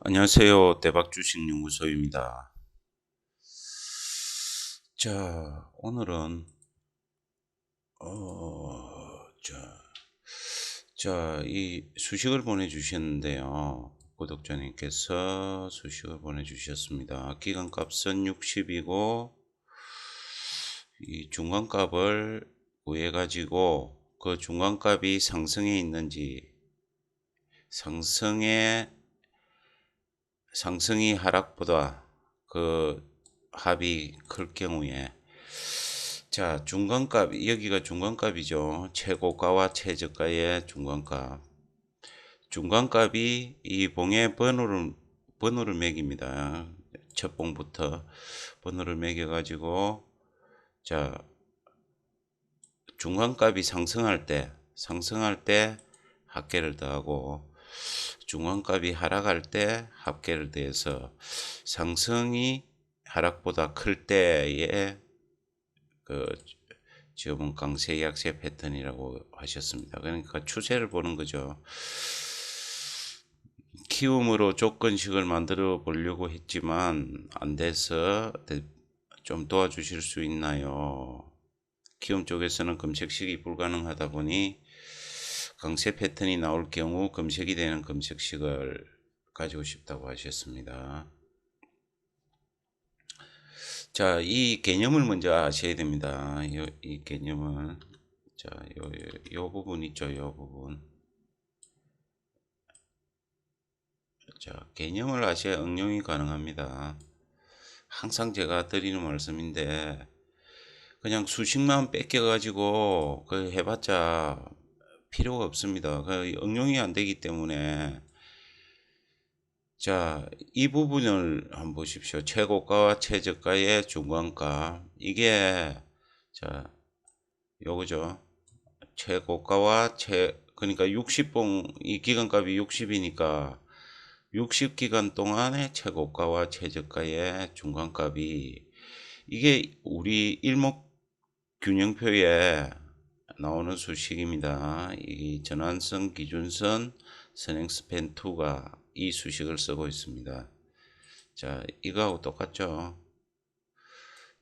안녕하세요. 대박주식연구소입니다. 자, 오늘은, 어, 자, 자, 이 수식을 보내주셨는데요. 구독자님께서 수식을 보내주셨습니다. 기간값은 60이고, 이 중간값을 구해 가지고, 그 중간값이 상승해 있는지, 상승에 상승이 하락보다 그 합이 클 경우에 자 중간값 여기가 중간값이죠. 최고가와 최저가의 중간값. 중간값이 이 봉의 번호를 번호를 매깁니다. 첫 봉부터 번호를 매겨 가지고 자 중간값이 상승할 때 상승할 때 합계를 더하고 중간값이 하락할 때 합계를 더해서 상승이 하락보다 클 때의 그 지금은 강세 약세 패턴이라고 하셨습니다. 그러니까 추세를 보는 거죠. 키움으로 조건식을 만들어 보려고 했지만 안 돼서 좀 도와주실 수 있나요? 키움 쪽에서는 검색식이 불가능하다 보니 강세 패턴이 나올 경우 검색이 되는 검색식을 가지고 싶다고 하셨습니다. 자, 이 개념을 먼저 아셔야 됩니다. 요, 이 개념을. 자, 요, 요, 요 부분 있죠, 요 부분. 자, 개념을 아셔야 응용이 가능합니다. 항상 제가 드리는 말씀인데, 그냥 수식만 뺏겨가지고, 그 해봤자 필요가 없습니다. 그 응용이 안 되기 때문에 자, 이 부분을 한번 보십시오. 최고가와 최저가의 중간가. 이게 자, 요거죠. 최고가와 최 그러니까 60봉 이 기간값이 60이니까 60기간 동안의 최고가와 최저가의 중간값이 이게 우리 일목 균형표에 나오는 수식입니다. 이 전환선, 기준선, 선행 스팬 2가 이 수식을 쓰고 있습니다. 자, 이거하고 똑같죠.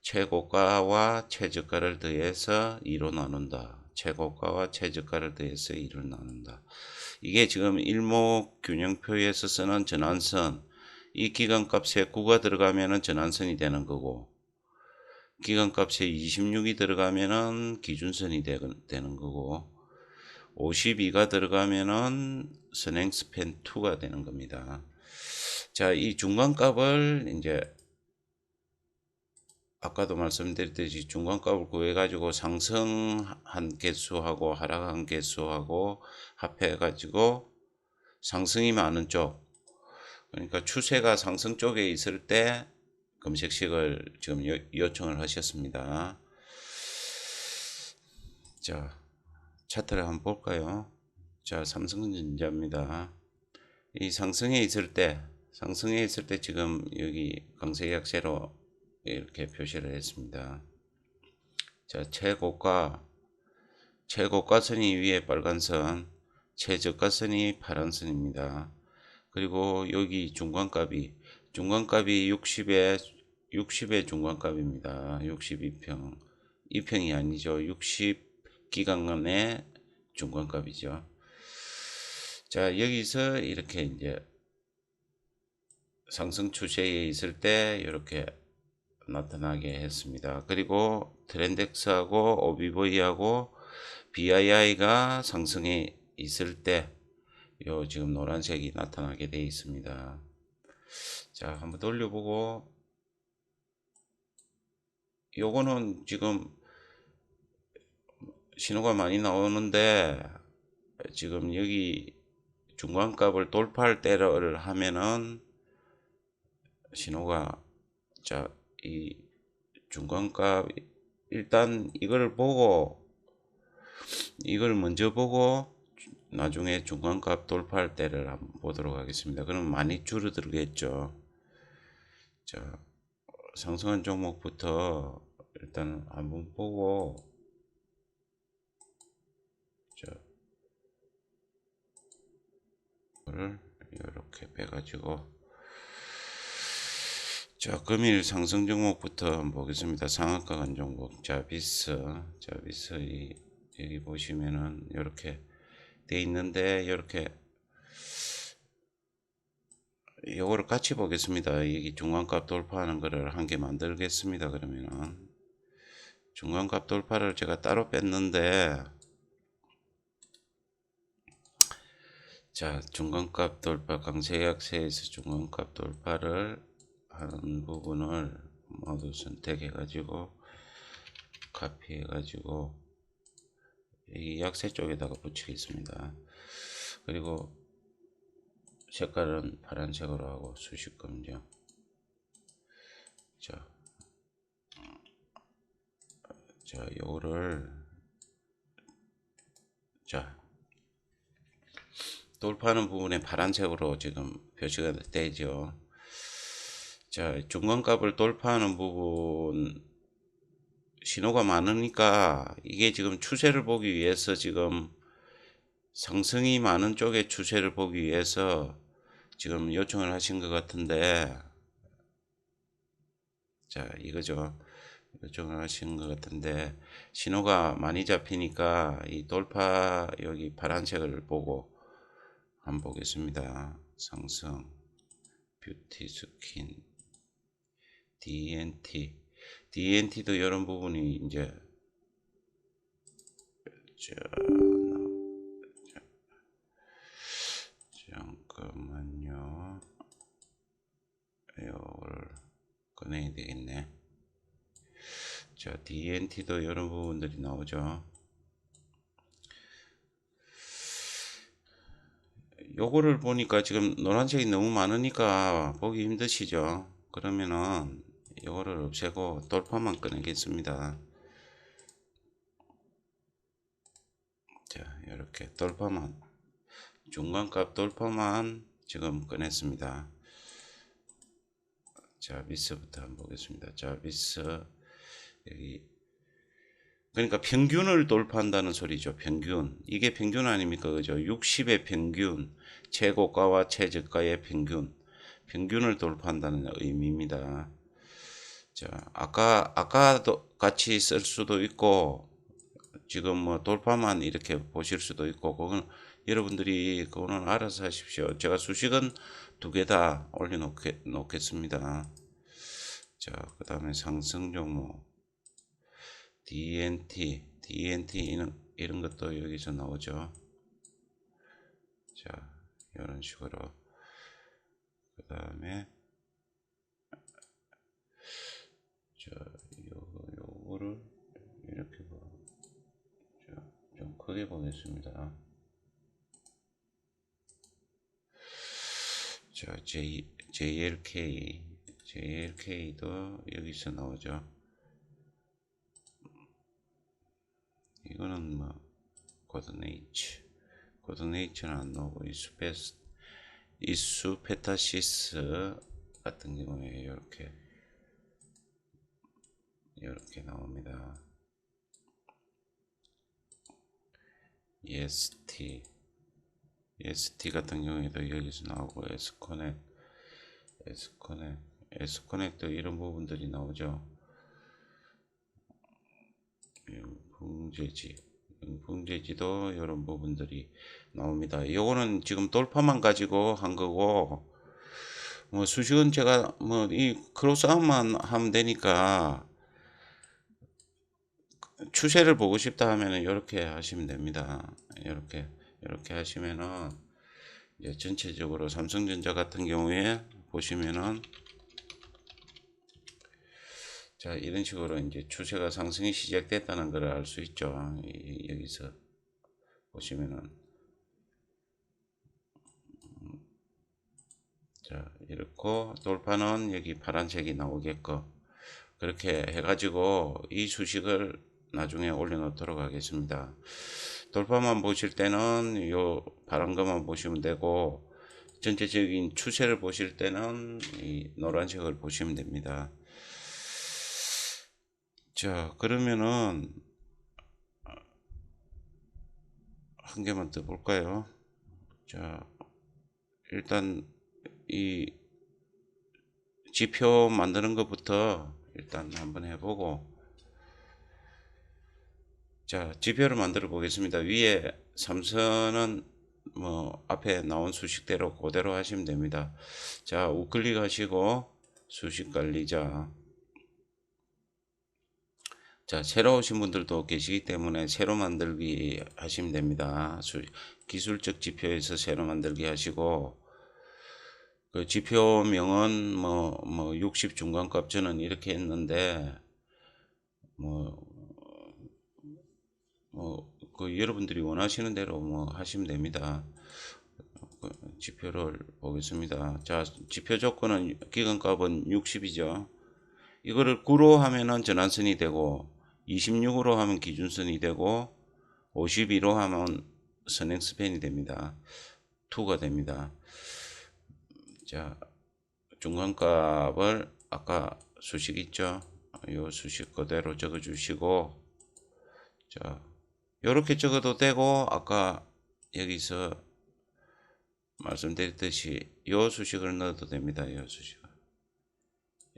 최고가와 최저가를 더해서 2로 나눈다. 최고가와 최저가를 더해서 2를 나눈다. 이게 지금 일목균형표에서 쓰는 전환선, 이 기간값에 9가 들어가면 전환선이 되는 거고, 기간값에 26이 들어가면은 기준선이 되, 는 거고 52가 들어가면은 선행 스팬 2가 되는 겁니다. 자, 이 중간값을 이제 아까도 말씀드렸듯이 중간값을 구해 가지고 상승한 개수하고 하락한 개수하고 합해 가지고 상승이 많은 쪽 그러니까 추세가 상승 쪽에 있을 때 검색식을 지금 요, 요청을 하셨습니다. 자, 차트를 한번 볼까요? 자, 삼성전자입니다. 이 상승에 있을 때, 상승에 있을 때 지금 여기 강세 약세로 이렇게 표시를 했습니다. 자, 최고가, 최고가 선이 위에 빨간 선, 최저가 선이 파란 선입니다. 그리고 여기 중간값이 중간값이 60에 60의 중간값입니다. 62평. 2평이 아니죠. 60기간간의 중간값이죠. 자, 여기서 이렇게 이제 상승 추세에 있을 때 이렇게 나타나게 했습니다. 그리고 트렌덱스하고 오비보이하고 BII가 상승에 있을 때 요 지금 노란색이 나타나게 되어 있습니다. 자, 한번 돌려보고 요거는 지금 신호가 많이 나오는데 지금 여기 중간값을 돌파할 때를 하면은 신호가 자 이 중간값 일단 이걸 보고 이걸 먼저 보고 나중에 중간값 돌파할 때를 한번 보도록 하겠습니다. 그럼 많이 줄어들겠죠. 자, 상승한 종목부터 일단 한번 보고 자, 이거를 이렇게 빼가지고 자 금일 상승 종목부터 한번 보겠습니다. 상한가 간 종목 자비스 자비스 이 여기 보시면은 이렇게 돼 있는데 이렇게 요거를 같이 보겠습니다. 여기 중간값 돌파하는 거를 한 개 만들겠습니다. 그러면은 중간값 돌파를 제가 따로 뺐는데 자 중간값 돌파 강세 약세에서 중간값 돌파를 하는 부분을 모두 선택해 가지고 카피해 가지고 이 약세 쪽에다가 붙이겠습니다. 그리고 색깔은 파란색으로 하고 수식 검정 자, 자 요거를 자 돌파하는 부분에 파란색으로 지금 표시가 되죠 자 중간값을 돌파하는 부분 신호가 많으니까 이게 지금 추세를 보기 위해서 지금 상승이 많은 쪽의 추세를 보기 위해서 지금 요청을 하신 것 같은데. 자 이거죠. 요청을 하신 것 같은데 신호가 많이 잡히니까 이 돌파 여기 파란색을 보고 한번 보겠습니다. 상승 뷰티 스킨 DNT DNT도 이런 부분이 이제 자, 잠깐만요. 이걸 꺼내야 되겠네. 자, DNT도 이런 부분들이 나오죠. 요거를 보니까 지금 노란색이 너무 많으니까 보기 힘드시죠? 그러면은 요거를 없애고 돌파만 꺼내겠습니다. 자, 이렇게 돌파만 중간값 돌파만 지금 꺼냈습니다. 자, 비스부터 한번 보겠습니다. 자, 비스 여기 그러니까 평균을 돌파한다는 소리죠. 평균. 이게 평균 아닙니까? 그죠? 60의 평균, 최고가와 최저가의 평균. 평균을 돌파한다는 의미입니다. 자, 아까 아까도 같이 쓸 수도 있고 지금 뭐 돌파만 이렇게 보실 수도 있고 그건 여러분들이 그거는 알아서 하십시오. 제가 수식은 두 개 다 올려 놓겠습니다. 자, 그 다음에 상승 종목 DNT, DNT 이런, 이런 것도 여기서 나오죠. 자, 이런 식으로. 그 다음에, 자, 요거, 요거를 이렇게 봐. 자, 좀 크게 보겠습니다. 자, J, JLK, JLK도 여기서 나오죠. 이거는 뭐 코드네이츠 코드네이츠는 안 나오고 이수페스 이수페타시스 같은 경우에 이렇게 이렇게 나옵니다. EST EST 같은 경우에도 여기서 나오고 에스코넥 에스코넥 에스코넥도 이런 부분들이 나오죠. 붕재지 붕재지도 이런 부분들이 나옵니다. 요거는 지금 돌파만 가지고 한 거고 뭐 수식은 제가 뭐 이 크로스아웃만 하면 되니까 추세를 보고 싶다 하면은 이렇게 하시면 됩니다. 이렇게 이렇게 하시면은 이제 전체적으로 삼성전자 같은 경우에 보시면은 자 이런 식으로 이제 추세가 상승이 시작됐다는 걸 알 수 있죠 이, 여기서 보시면은 자 이렇고 돌파는 여기 파란색이 나오게끔 그렇게 해가지고 이 수식을 나중에 올려놓도록 하겠습니다 돌파만 보실 때는 요 것만 보시면 되고 전체적인 추세를 보실 때는 이 노란색을 보시면 됩니다 자, 그러면은 한 개만 더 볼까요? 자, 일단 이 지표 만드는 것부터 일단 한번 해보고 자 지표를 만들어 보겠습니다. 위에 삼선은 뭐 앞에 나온 수식대로 그대로 하시면 됩니다. 자 우클릭 하시고 수식 관리자 자 새로 오신 분들도 계시기 때문에 새로 만들기 하시면 됩니다. 수, 기술적 지표에서 새로 만들기 하시고 그 지표명은 뭐 뭐 60 중간값 저는 이렇게 했는데 뭐 뭐 그 여러분들이 원하시는 대로 뭐 하시면 됩니다. 그 지표를 보겠습니다. 자, 지표 조건은 기간값은 60이죠. 이거를 9로 하면은 전환선이 되고 26으로 하면 기준선이 되고 52로 하면 선행 스팬이 됩니다. 2가 됩니다. 자, 중간값을 아까 수식 있죠? 요 수식 그대로 적어 주시고 자, 요렇게 적어도 되고 아까 여기서 말씀드렸듯이 요 수식을 넣어도 됩니다. 요 수식을.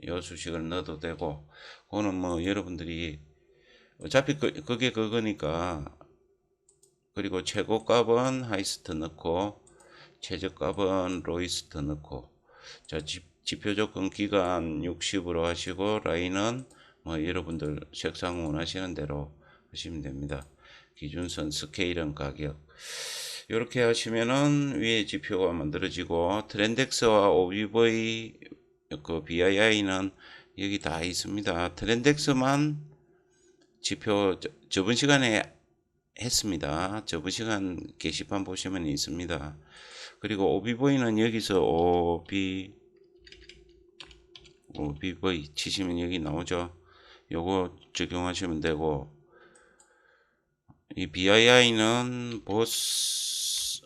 요 수식을 넣어도 되고 그거는 뭐 여러분들이 어차피 그, 그게 그거니까 그리고 최고값은 하이스트 넣고 최저값은 로이스트 넣고 자 지, 지표 조건 기간 60으로 하시고 라인은 뭐 여러분들 색상 원하시는 대로 하시면 됩니다. 기준선 스케일은 가격 이렇게 하시면은 위에 지표가 만들어지고 트렌덱스와 OBV 그 BII는 여기 다 있습니다. 트렌덱스만 지표 저, 저번 시간에 했습니다. 저번 시간 게시판 보시면 있습니다. 그리고 OBV는 여기서 OB OBV 치시면 여기 나오죠. 요거 적용하시면 되고 이 BII는 보스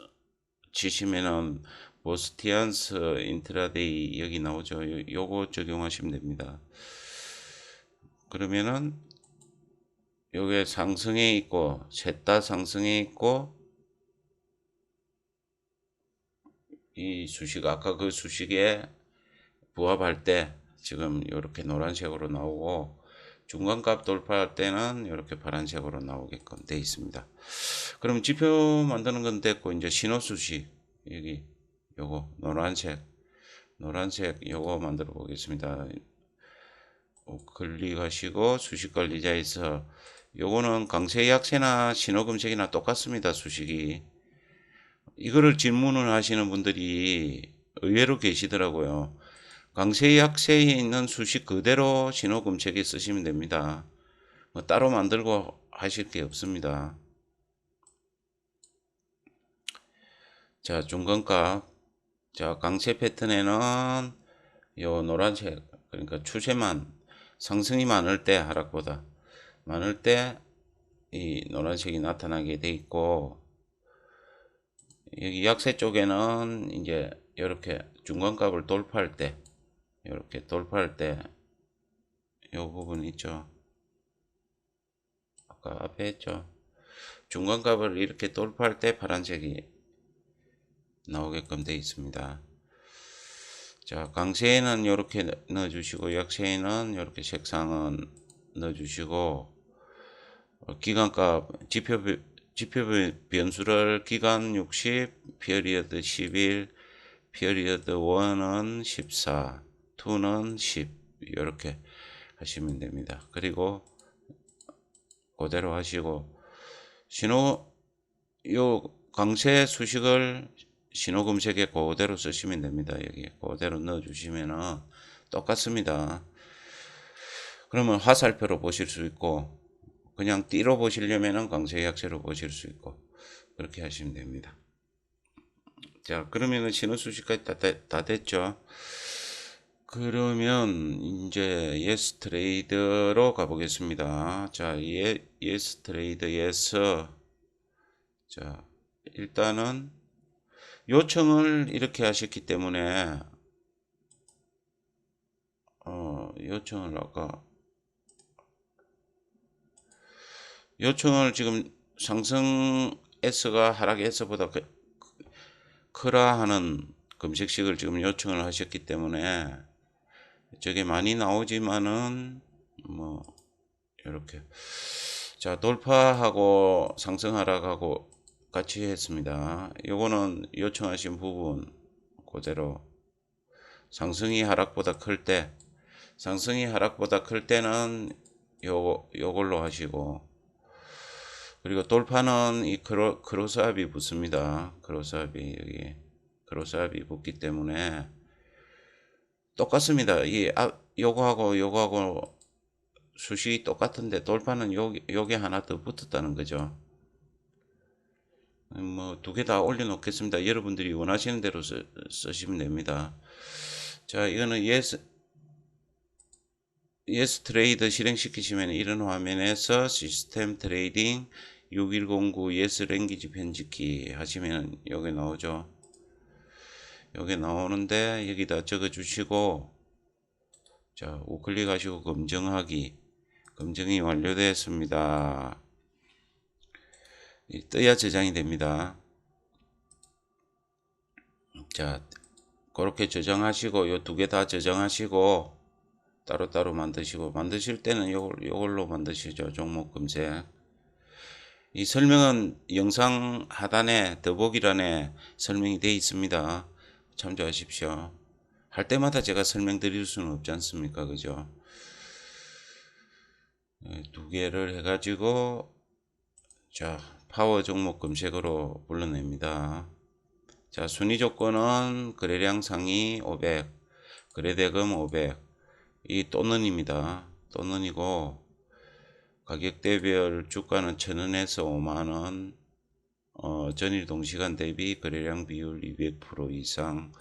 치시면은 보스티안스 인트라데이 여기 나오죠. 요, 요거 적용하시면 됩니다. 그러면은 요게 상승에 있고 셋 다 상승에 있고 이 수식 아까 그 수식에 부합할 때 지금 이렇게 노란색으로 나오고 중간값 돌파할 때는 이렇게 파란색으로 나오게끔 되어 있습니다. 그럼 지표 만드는 건 됐고 이제 신호 수식 여기 요거 노란색 노란색 요거 만들어 보겠습니다. 클릭하시고 수식 관리자에서 요거는 강세 약세나 신호 검색이나 똑같습니다. 수식이 이거를 질문을 하시는 분들이 의외로 계시더라고요. 강세 약세에 있는 수식 그대로 신호 검색에 쓰시면 됩니다. 뭐 따로 만들고 하실 게 없습니다. 자, 중간값. 자, 강세 패턴에는 요 노란색, 그러니까 추세만 상승이 많을 때 하락보다 많을 때 이 노란색이 나타나게 돼 있고 여기 약세 쪽에는 이제 이렇게 중간값을 돌파할 때 이렇게 돌파할 때 이 부분 있죠? 아까 앞에 했죠? 중간값을 이렇게 돌파할 때 파란색이 나오게끔 되어 있습니다. 자 강세에는 이렇게 넣어 주시고 약세에는 이렇게 색상은 넣어 주시고 기간값 지표 지표 변수를 기간 60 피어리어드 11 피어리어드 1은 14 2는 10 이렇게 하시면 됩니다 그리고 그대로 하시고 신호 요 강세 수식을 신호 검색에 그대로 쓰시면 됩니다. 여기 그대로 넣어 주시면은 똑같습니다. 그러면 화살표로 보실 수 있고 그냥 띠로 보시려면은 강세 약세로 보실 수 있고 그렇게 하시면 됩니다. 자 그러면은 신호 수식까지 다, 다 됐죠. 그러면 이제 예스 트레이드로 가보겠습니다. 자, 예, 예스 트레이드에서 자, 일단은 요청을 이렇게 하셨기 때문에 어, 요청을 아까 요청을 지금 상승 S가 하락 S보다 크라 하는 검색식을 지금 요청을 하셨기 때문에 저게 많이 나오지만은 뭐 이렇게 자 돌파하고 상승 하락하고 같이 했습니다. 요거는 요청하신 부분 그대로 상승이 하락보다 클 때 상승이 하락보다 클 때는 요 요걸로 하시고 그리고 돌파는 이 크로, 크로스압이 붙습니다. 크로스압이 여기 크로스압이 붙기 때문에 똑같습니다. 이 아, 요거하고 요거하고 수식이 똑같은데 돌파는 요, 요게 하나 더 붙었다는 거죠. 뭐 두 개 다 올려놓겠습니다. 여러분들이 원하시는 대로 쓰, 쓰시면 됩니다. 자, 이거는 예스 예스 트레이드 실행시키시면 이런 화면에서 시스템 트레이딩 6109 예스 랭귀지 편집기 하시면 여기 나오죠. 여기 나오는데 여기다 적어 주시고 자 우클릭 하시고 검증하기 검증이 완료되었습니다. 떠야 저장이 됩니다. 자 그렇게 저장하시고 요 두 개 다 저장하시고 따로따로 만드시고 만드실 때는 요걸, 요걸로 만드시죠 종목 검색 이 설명은 영상 하단에 더보기란에 설명이 되어 있습니다 참조하십시오. 할 때마다 제가 설명드릴 수는 없지 않습니까? 그죠? 네, 두 개를 해 가지고 자 파워 종목 검색으로 불러냅니다. 자 순위 조건은 거래량 상위 500 거래대금 500 이 또는입니다. 또는이고 가격 대별 주가는 천원에서 5만원 어, 전일 동시간 대비 거래량 비율 200% 이상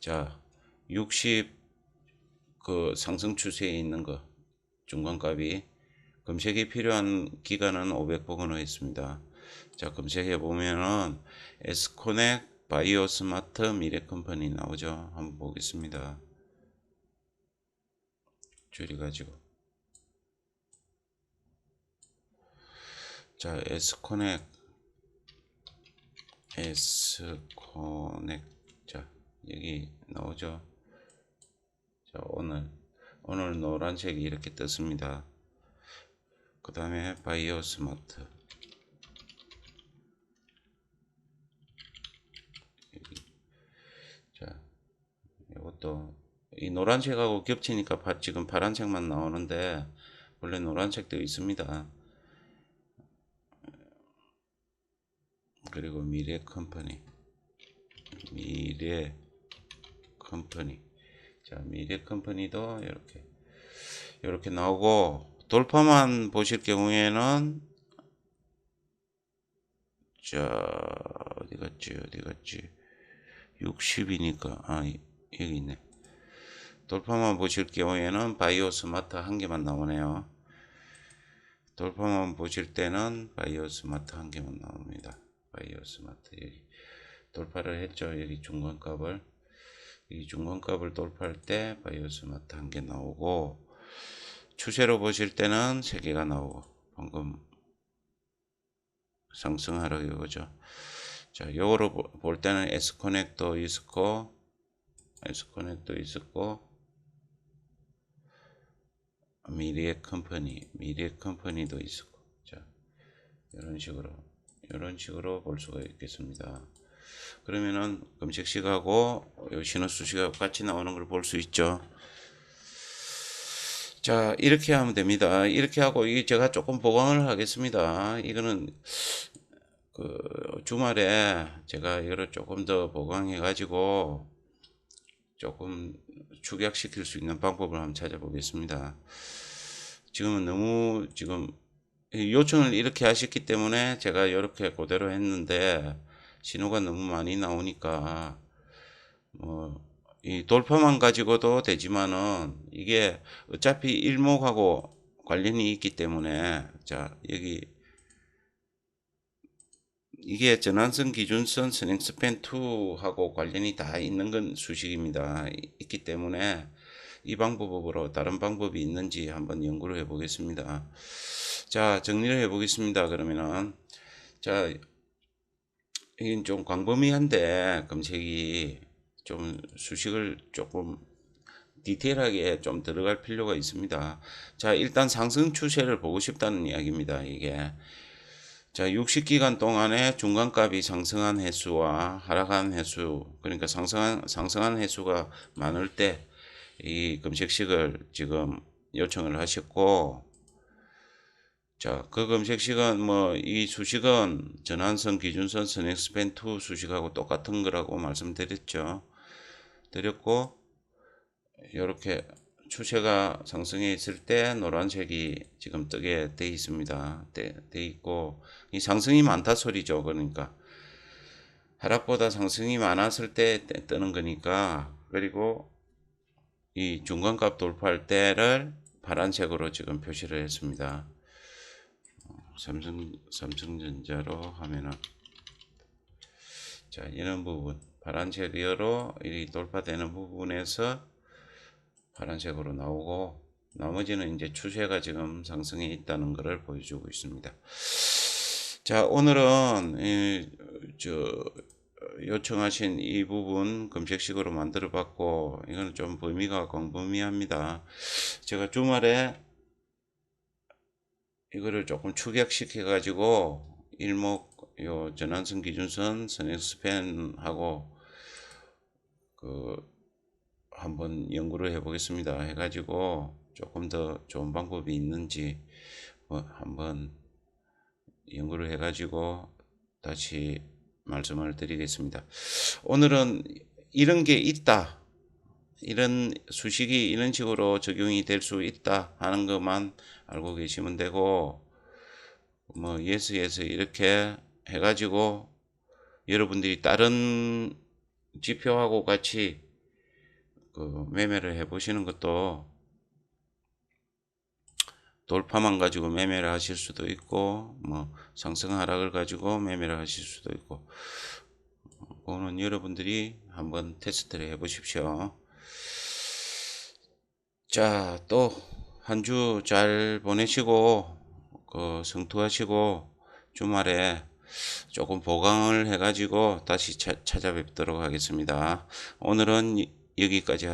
자 60 그 상승 추세에 있는 거 중간값이 검색이 필요한 기간은 500번으로 했습니다. 자 검색해 보면은 에스코넥 바이오 스마트 미래컴퍼니 나오죠. 한번 보겠습니다. 줄여가지고 자 S코넥 S코넥 자 여기 나오죠? 자 오늘 오늘 노란색이 이렇게 떴습니다. 그 다음에 바이오 스마트. 자 이것도 이 노란색하고 겹치니까 파, 지금 파란색만 나오는데 원래 노란색도 있습니다. 그리고 미래 컴퍼니. 미래 컴퍼니. 자 미래 컴퍼니도 이렇게 이렇게 나오고 돌파만 보실 경우에는 자 어디 갔지 어디 갔지? 60이니까. 아 여기 있네. 돌파만 보실 경우에는 바이오 스마트 한 개만 나오네요. 돌파만 보실 때는 바이오 스마트 한 개만 나옵니다. 바이오 스마트 여기 돌파를 했죠. 여기 중간값을 이 중간값을 돌파할 때 바이오 스마트 한 개 나오고 추세로 보실 때는 세 개가 나오고 방금 상승하락 이거죠. 자, 요거로 볼 때는 에스코넥도 있었고 에스코넥도 있었고 미래 컴퍼니, 미래 컴퍼니도 있었고, 자, 이런 식으로, 이런 식으로 볼 수가 있겠습니다. 그러면은 검색식하고 신호수식하고 같이 나오는 걸 볼 수 있죠. 자, 이렇게 하면 됩니다. 이렇게 하고, 이 제가 조금 보강을 하겠습니다. 이거는 그 주말에 제가 이거를 조금 더 보강해 가지고 조금 축약시킬 수 있는 방법을 한번 찾아보겠습니다. 지금은 너무 지금 요청을 이렇게 하셨기 때문에 제가 이렇게 그대로 했는데 신호가 너무 많이 나오니까 뭐 이 돌파만 가지고도 되지만은 이게 어차피 일목하고 관련이 있기 때문에 자 여기 이게 전환선 기준선 선행 스팬 2하고 관련이 다 있는 건 수식입니다. 있기 때문에 이 방법으로 다른 방법이 있는지 한번 연구를 해 보겠습니다. 자, 정리를 해 보겠습니다. 그러면은 자, 이건 좀 광범위한데 검색이 좀 수식을 조금 디테일하게 좀 들어갈 필요가 있습니다. 자, 일단 상승 추세를 보고 싶다는 이야기입니다. 이게. 자, 60기간 동안에 중간값이 상승한 횟수와 하락한 횟수, 그러니까 상승한, 상승한 횟수가 많을 때이 금색식을 지금 요청을 하셨고, 자, 그 금색식은 뭐이 수식은 전환선, 기준선, 선행스팬 2 수식하고 똑같은 거라고 말씀드렸죠. 드렸고, 이렇게 추세가 상승해 있을 때 노란색이 지금 뜨게 돼 있습니다. 돼, 돼 있고 이 상승이 많다 소리죠. 그러니까 하락보다 상승이 많았을 때 뜨- 뜨는 거니까 그리고 이 중간값 돌파할 때를 파란색으로 지금 표시를 했습니다. 어, 삼성 삼성전자로 하면은 자 이런 부분 파란색으로 이 돌파되는 부분에서 파란색으로 나오고 나머지는 이제 추세가 지금 상승해 있다는 것을 보여주고 있습니다. 자 오늘은 이, 저 요청하신 이 부분 검색식으로 만들어 봤고 이거는 좀 범위가 광범위합니다. 제가 주말에 이거를 조금 축약시켜 가지고 일목 요 전환선 기준선 선행 스팬하고 그 한번 연구를 해 보겠습니다. 해 가지고 조금 더 좋은 방법이 있는지 뭐 한번 연구를 해 가지고 다시 말씀을 드리겠습니다. 오늘은 이런 게 있다. 이런 수식이 이런 식으로 적용이 될 수 있다 하는 것만 알고 계시면 되고 뭐 예스 예스 이렇게 해가지고 여러분들이 다른 지표하고 같이 그 매매를 해 보시는 것도 돌파만 가지고 매매를 하실 수도 있고 뭐 상승 하락을 가지고 매매를 하실 수도 있고 그거는 여러분들이 한번 테스트를 해 보십시오. 자, 또 한 주 잘 보내시고 그 성투하시고 주말에 조금 보강을 해가지고 다시 차, 찾아뵙도록 하겠습니다. 오늘은 여기까지 하.